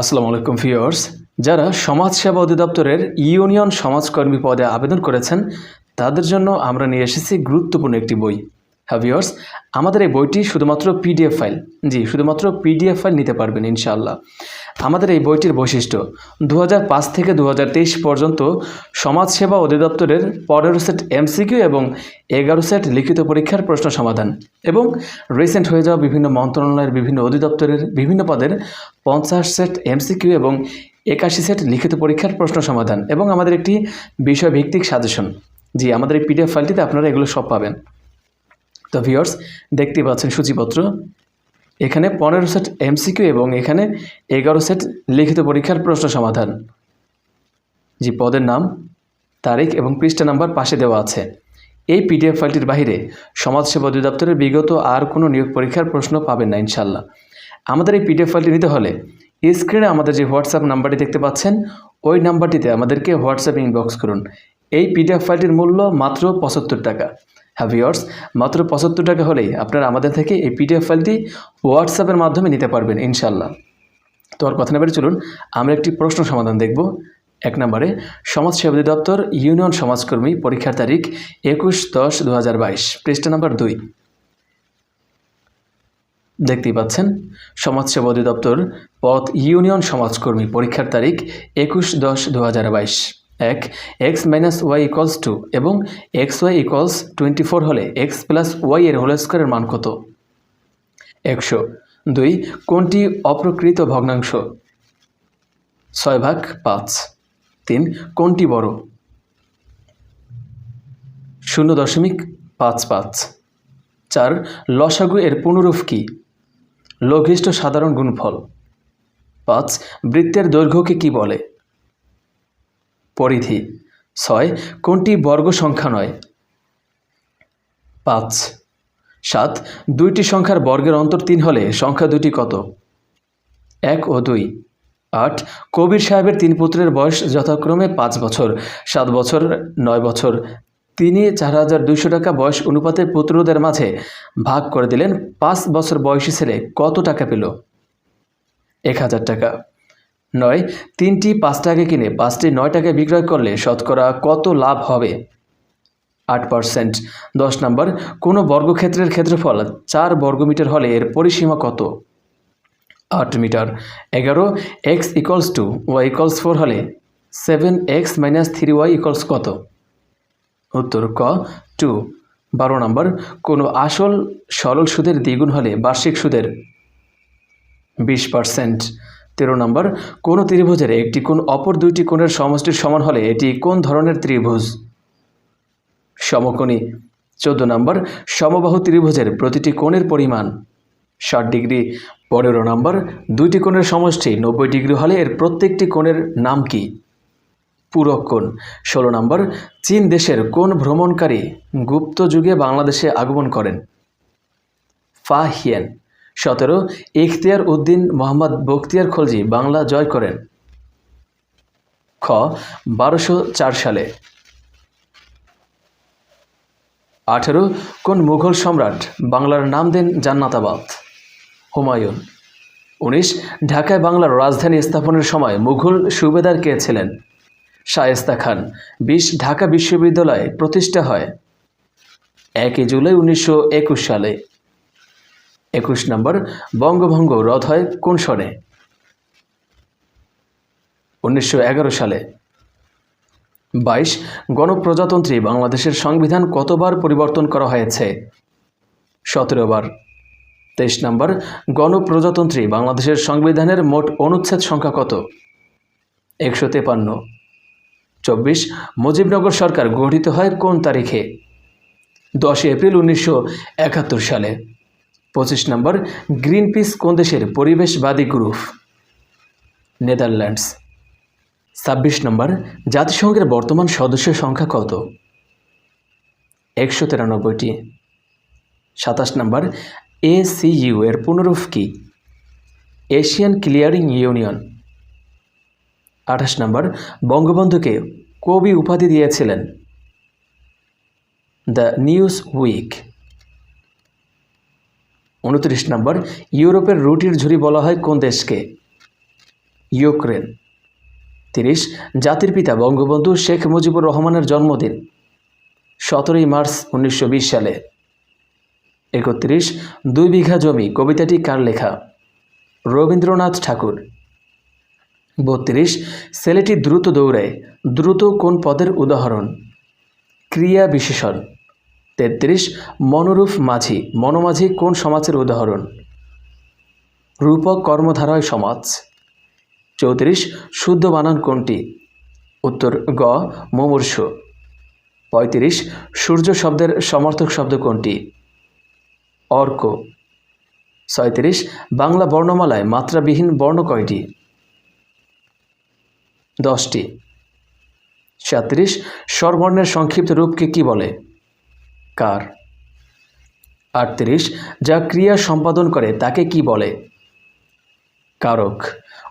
আসসালামু আলাইকুম ফিওর্স যারা সমাজসেবা অধিদপ্তরের ইউনিয়ন সমাজকর্মী পদে আবেদন করেছেন, তাদের জন্য আমরা নিয়ে এসেছি গুরুত্বপূর্ণ একটি বই। হ্যাভিওর্স আমাদের এই বইটি শুধুমাত্র পিডিএফ ফাইল। জি, শুধুমাত্র পিডিএফ ফাইল নিতে পারবেন ইনশাআল্লাহ। আমাদের এই বইটির বৈশিষ্ট্য দু হাজার পাঁচ থেকে দু হাজার তেইশ পর্যন্ত সমাজসেবা অধিদপ্তরের পনেরো সেট এমসিকিউ এবং এগারো সেট লিখিত পরীক্ষার প্রশ্ন সমাধান এবং রিসেন্ট হয়ে যাওয়া বিভিন্ন মন্ত্রণালয়ের বিভিন্ন অধিদপ্তরের বিভিন্ন পদের পঞ্চাশ সেট এমসিকিউ এবং একাশি সেট লিখিত পরীক্ষার প্রশ্ন সমাধান এবং আমাদের একটি বিষয়ভিত্তিক সাজেশন জি, আমাদের এই পিডিএফ ফাইলটিতে আপনারা এগুলো সব পাবেন। তো ভিওর্স দেখতে পাচ্ছেন সূচিপত্র। এখানে পনেরো সেট এমসিকিউ এবং এখানে এগারো সেট লিখিত পরীক্ষার প্রশ্ন সমাধান। জি, পদের নাম তারিখ এবং পৃষ্ঠা নাম্বার পাশে দেওয়া আছে। এই পিডিএফ ফাইলটির বাইরে সমাজসেবা অধিদপ্তরের বিগত আর কোনো নিয়োগ পরীক্ষার প্রশ্ন পাবেন না ইনশাল্লাহ আমাদের এই পিডিএফ ফাইলটি নিতে হলে স্ক্রিনে আমাদের যে হোয়াটসঅ্যাপ নাম্বারটি দেখতে পাচ্ছেন, ওই নাম্বারটিতে আমাদেরকে হোয়াটসঅ্যাপ ইনবক্স করুন। এই পিডিএফ ফাইলটির মূল্য মাত্র পঁচাত্তর টাকা। হ্যাঁ ভিওর্স মাত্র পঁচাত্তর টাকা হলেই আপনারা আমাদের থেকে এই পিডিএফ ফাইলটি হোয়াটসঅ্যাপের মাধ্যমে নিতে পারবেন ইনশাল্লাহ তো আর কথা না বেড়ে চলুন, আমরা একটি প্রশ্ন সমাধান দেখব। এক নম্বরে সমাজসেবা অধিদপ্তর ইউনিয়ন সমাজকর্মী পরীক্ষার তারিখ একুশ দশ দু হাজার বাইশ, পৃষ্ঠা নাম্বার দুই। দেখতেই পাচ্ছেন সমাজসেবা অধিদপ্তর পথ ইউনিয়ন সমাজকর্মী পরীক্ষার তারিখ একুশ দশ দু হাজার বাইশ। এক, X minus Y equals two এবং X Y equals twenty four হলে এক্স প্লাস ওয়াই এর হোল স্কোয়ারের মান কত? একশো। দুই, কোনটি অপ্রকৃত ভগ্নাংশ? ছয় ভাগ পাঁচ। তিন, কোনটি বড়? শূন্য দশমিক পাঁচ পাঁচ। চার, লসাগু এর পুনরূপ কি? লঘিষ্ঠ সাধারণ গুণফল। পাঁচ, বৃত্তের দৈর্ঘ্যকে কি বলে? পরিধি। ছয়, কোনটি বর্গ সংখ্যা নয়? পাঁচ। সাত, দুইটি সংখ্যার বর্গের অন্তর তিন হলে সংখ্যা দুটি কত? এক ও দুই। আট, কবির সাহেবের তিন পুত্রের বয়স যথাক্রমে পাঁচ বছর, সাত বছর, নয় বছর। তিনি চার হাজার দুইশো টাকা বয়স অনুপাতে পুত্রদের মাঝে ভাগ করে দিলেন। পাঁচ বছর বয়সী ছেলে কত টাকা পেল? এক হাজার টাকা। নয়, তিনটি পাঁচ টাকা কিনে পাঁচটি নয় টাকায় বিক্রয় করলে শতকরা কত লাভ হবে? আট পার্সেন্ট। দশ নম্বর, কোনো বর্গক্ষেত্রের ক্ষেত্রফল চার বর্গমিটার হলে এর পরিসীমা কত? আট মিটার। এগারো X equals two Y equals four হলে seven X minus three Y equals কত? উত্তর ক টু বারো নম্বর, কোনো আসল সরল সুদের দ্বিগুণ হলে বার্ষিক সুদের বিশ পার্সেন্ট তেরো নম্বর, কোনো ত্রিভুজের একটি কোণ অপর দুইটি কোণের সমষ্টির সমান হলে এটি কোন ধরনের ত্রিভুজ? সমকোণী। চোদ্দ নম্বর, সমবাহু ত্রিভুজের প্রতিটি কোণের পরিমাণ ষাট ডিগ্রি। পনেরো নম্বর, দুইটি কোণের সমষ্টি নব্বই ডিগ্রি হলে এর প্রত্যেকটি কোণের নাম কি? পূরক কোণ। ষোলো নম্বর, চীন দেশের কোন ভ্রমণকারী গুপ্ত যুগে বাংলাদেশে আগমন করেন। ফা হিয়েন। সতেরো ইখতিয়ার উদ্দিন মোহাম্মদ বখতিয়ার খলজি বাংলা জয় করেন। খ, বারোশো চার সালে। আঠেরো, কোন মুঘল সম্রাট বাংলার নাম দেন জান্নাতাবাদ হুমায়ুন। উনিশ, ঢাকায় বাংলার রাজধানী স্থাপনের সময় মুঘল সুবেদার কে ছিলেন? শায়েস্তা খান। বিশ, ঢাকা বিশ্ববিদ্যালয় প্রতিষ্ঠা হয় একই জুলাই উনিশশো একুশ সালে। একুশ নম্বর, বঙ্গভঙ্গ রদ হয় কোন সনে উনিশশো এগারো সালে। বাইশ, গণপ্রজাতন্ত্রী বাংলাদেশের সংবিধান কতবার পরিবর্তন করা হয়েছে? সতেরো বার। তেইশ নম্বর, গণপ্রজাতন্ত্রী বাংলাদেশের সংবিধানের মোট অনুচ্ছেদ সংখ্যা কত? একশো তেপান্ন। চব্বিশ, মুজিবনগর সরকার গঠিত হয় কোন তারিখে? দশই এপ্রিল উনিশশো একাত্তর সালে। পঁচিশ নম্বর গ্রিন পিস কোন দেশের পরিবেশবাদী গ্রুপ? নেদারল্যান্ডস। ছাব্বিশ নম্বর, জাতিসংঘের বর্তমান সদস্য সংখ্যা কত? একশো তিরানব্বইটি। সাতাশ নম্বর এসিইউ এর পুনরূপ কি? Asian clearing union. আঠাশ নম্বর, বঙ্গবন্ধুকে কবি উপাধি দিয়েছিলেন। The Newsweek. উনত্রিশ নম্বর, ইউরোপের রুটির ঝুড়ি বলা হয় কোন দেশকে? ইউক্রেন। তিরিশ, জাতির পিতা বঙ্গবন্ধু শেখ মুজিবুর রহমানের জন্মদিন। সতেরোই মার্চ উনিশশো বিশ সালে। একত্রিশ, দুই বিঘা জমি, কবিতাটি কার লেখা? রবীন্দ্রনাথ ঠাকুর। বত্রিশ, ছেলেটি দ্রুত দৌড়ায়, দ্রুত কোন পদের উদাহরণ? ক্রিয়া বিশেষণ। তেত্রিশ, মনোরূপ মাঝি, মনোমাঝি কোন সমাজের উদাহরণ? রূপক কর্মধারয় সমাজ। চৌত্রিশ, শুদ্ধ বানান কোনটি? উত্তর, গ, মুমূর্ষ। পঁয়ত্রিশ, সূর্য শব্দের সমর্থক শব্দ কোনটি? অর্ক। ছয়ত্রিশ, বাংলা বর্ণমালায় মাত্রাবিহীন বর্ণ কয়টি? দশটি। সাত্রিশ, স্বরবর্ণের সংক্ষিপ্ত রূপকে কি বলে? কার? আটত্রিশ, যা ক্রিয়া সম্পাদন করে তাকে কি বলে? কারক।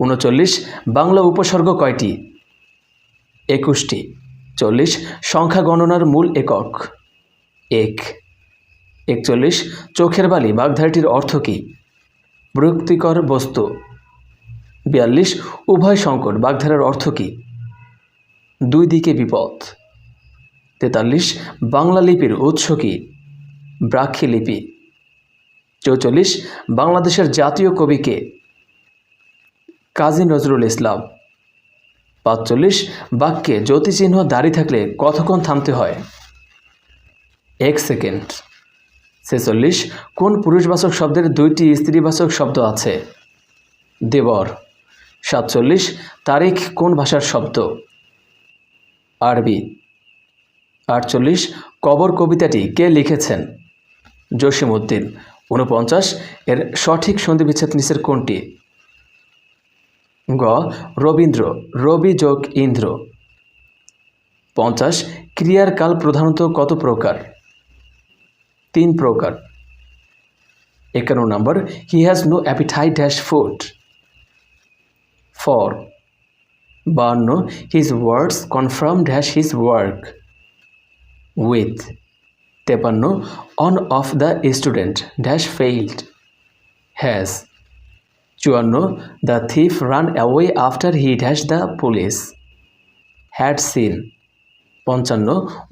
উনচল্লিশ, বাংলা উপসর্গ কয়টি? একুশটি। চল্লিশ, সংখ্যা গণনার মূল একক। এক। একচল্লিশ, চোখের বালি, বাগধারটির অর্থ কী? বিরক্তিকর বস্তু। বিয়াল্লিশ, উভয় সংকট, বাগধারার অর্থ কী? দুই দিকে বিপদ। তেতাল্লিশ, বাংলা লিপির উৎস কী? ব্রাক্ষী লিপি। চৌচল্লিশ, বাংলাদেশের জাতীয় কবিকে কাজী নজরুল ইসলাম। পাঁচচল্লিশ, বাক্যে জ্যোতিচিহ্ন দাঁড়িয়ে থাকলে কতক্ষণ থামতে হয়? এক সেকেন্ড। ছেচল্লিশ, কোন পুরুষবাচক শব্দের দুইটি স্ত্রীবাচক শব্দ আছে? দেবর। সাতচল্লিশ, তারিখ কোন ভাষার শব্দ? আরবি। আটচল্লিশ, কবর কবিতাটি কে লিখেছেন? জসিমউদ্দিন। ঊনপঞ্চাশ, এর সঠিক সন্ধিবিচ্ছেদ নিচের কোনটি? গ, রবীন্দ্র, রবি যোগ ইন্দ্র। পঞ্চাশ, ক্রিয়ার কাল প্রধানত কত প্রকার? তিন প্রকার। একান্ন নম্বর he has no appetite dash food for বান্ন his words confirm dash his work with তেপান্ন on of the student dash failed has চুয়ান্ন the thief ran away after he dash the police had seen পঞ্চান্ন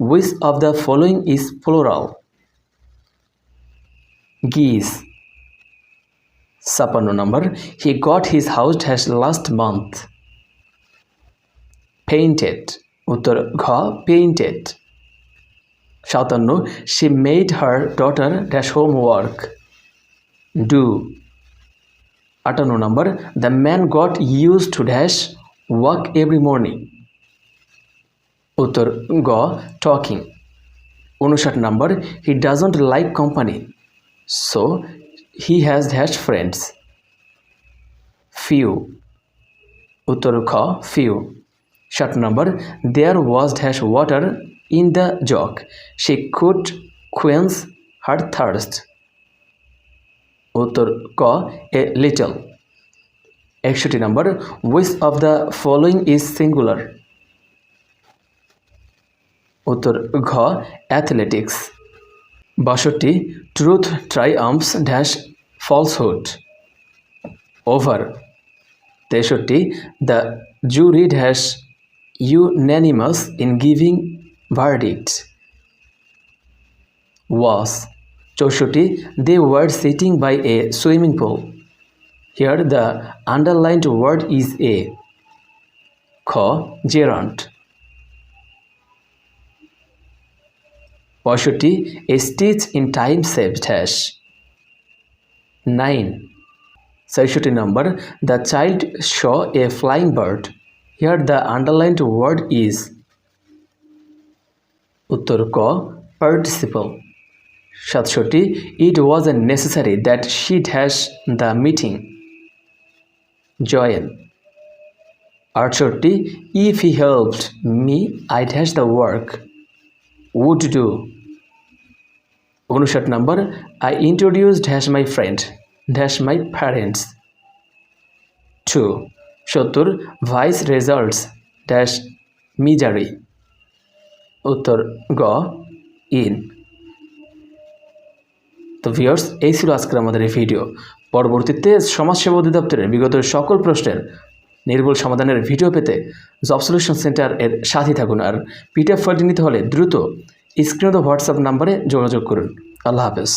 which of the following is floral গিজ ছাপান্ন নম্বর, he got his house has last month. Painted. উত্তর, ঘ, painted. সাতান্ন, she made her daughter dash homework. Do. আটান্ন number, the man got use to dash walk every morning. উত্তর, গ, talking. উনষাট number, he doesn't like company. so he has dash friends few উত্তর খ few ষাট number there was dash water in the jug she could quench her thirst উত্তর ক a little একষট্টি number which of the following is singular উত্তর ঘ athletics বাষট্টি truth triumphs dash falsehood over তেষট্টি the jury dash unanimous in giving verdict was চৌষট্টি they were sitting by a swimming pool here the underlined word is a খ gerund পঁয়ষট্টি a stitch in time save dash nine ছয়ষট্টি number the child saw a flying bird here the underlined word is উত্তর ক participle সাতষট্টি it was a necessary that she hash the meeting join. আটষট্টি if he helped me I hash the work would do. উনষাট number I introduce dash my friend dash my parents to সত্তর vice results dash misery উত্তর, গ ইন তো viewers এই ছিল আজকের আমাদের এই ভিডিও পরবর্তীতে সমাজসেবা অধিদপ্তরের বিগত সকল প্রশ্নের নির্ভুল সমাধানের ভিডিও পেতে জব সলিউশন সেন্টার এর সাথে থাকুন। আর পিডিএফ ফাইলটি নিতে হলে দ্রুত স্ক্রিনে তো হোয়াটসঅ্যাপ নাম্বারে যোগাযোগ করুন। আল্লাহ হাফেজ।